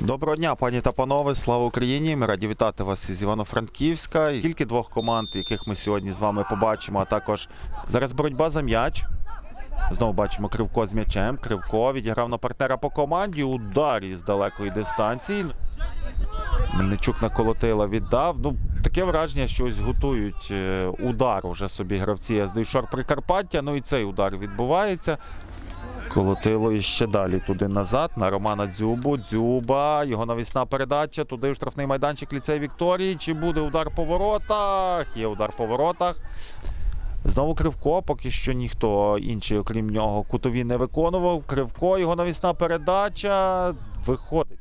Доброго дня, пані та панове, слава Україні! Ми раді вітати вас із Івано-Франківська. Тільки двох команд, яких ми сьогодні з вами побачимо, а також зараз боротьба за м'яч. Знову бачимо Кривко з м'ячем. Кривко відіграв на партнера по команді. Удар із далекої дистанції. Мельничук на колотила віддав. Ну, таке враження, що ось готують е, удар уже собі гравці СД Шор Прикарпаття. Ну і цей удар відбувається. Колотило і ще далі туди назад на Романа Дзюбу. Дзюба, його навісна передача. Туди в штрафний майданчик ліцей Вікторії. Чи буде удар по воротах? Є удар по воротах. Знову Кривко, поки що ніхто інший, окрім нього, кутові не виконував. Кривко, його навісна передача. Виходить.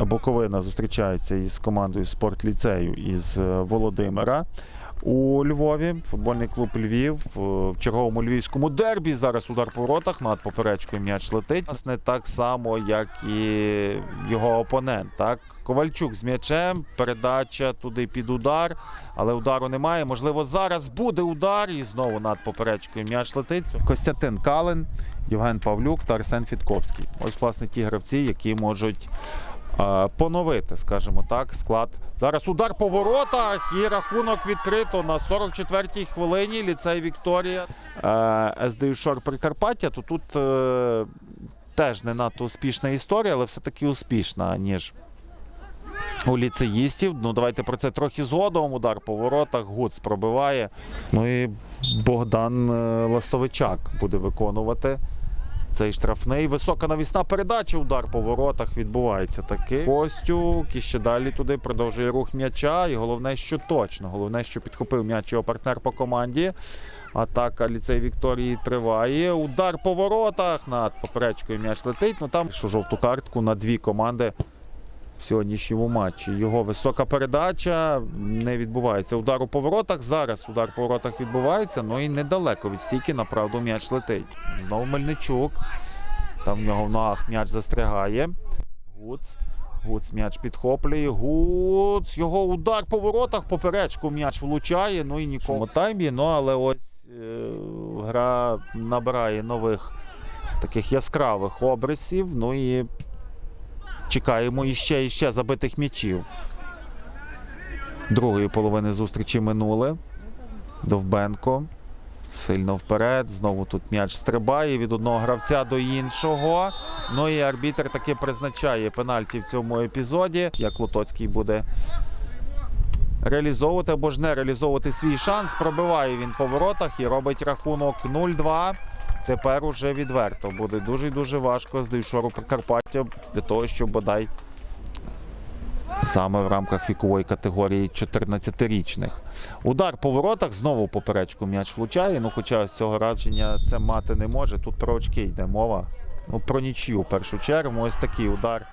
Боковина зустрічається із командою спортліцею із е, Володимира у Львові. Футбольний клуб Львів в черговому львівському дербі. Зараз удар по воротах над поперечкою м'яч летить. Власне, так само, як і його опонент. Так? Ковальчук з м'ячем, передача туди під удар, але удару немає. Можливо, зараз буде удар і знову над поперечкою м'яч летить. Костянтин Калин, Євген Павлюк та Арсен Фітковський. Ось, власне, ті гравці, які можуть поновити, скажімо так, склад. Зараз удар по воротах і рахунок відкрито на 44-й хвилині. Ліцей Вікторія е, СДЮ Шор Прикарпаття. То тут е, теж не надто успішна історія, але все-таки успішна, ніж у ліцеїстів. Ну, давайте про це трохи згодом. Удар по воротах, Гуц пробиває. Ну і Богдан е, Ластовичак буде виконувати. Цей штрафний. Висока навісна передача. Удар по воротах відбувається таки. Костюк і ще далі туди продовжує рух м'яча. І головне, що точно. Головне, що підхопив м'яч його партнер по команді. Атака ліцей Вікторії триває. Удар по воротах. Над поперечкою м'яч летить. Ну там що жовту картку на дві команди в сьогоднішньому матчі. Його висока передача не відбувається. Удар у поворотах. Зараз удар по воротах відбувається, ну і недалеко від стійки, направду м'яч летить. Знову Мельничук. Там в нього в ногах м'яч застрягає. Гуц. Гуц м'яч підхоплює. Гуц. Його удар по воротах, поперечку м'яч влучає. Ну і нікому таймі. Ну але ось е, гра набирає нових таких яскравих обрисів. Ну і чекаємо іще і ще забитих м'ячів. Другої половини зустрічі минули. Довбенко. Сильно вперед. Знову тут м'яч стрибає від одного гравця до іншого. Ну і арбітр таки призначає пенальті в цьому епізоді. Як Лотоцький буде реалізовувати або ж не реалізовувати свій шанс. Пробиває він по воротах і робить рахунок 0-2. Тепер уже відверто буде дуже дуже важко з Дейшору Прикарпаття для того, щоб бодай саме в рамках вікової категорії 14-річних. Удар по воротах знову поперечку м'яч влучає. Ну, хоча з цього радження це мати не може. Тут про очки йде мова. Ну, про нічию в першу чергу. Ось такий удар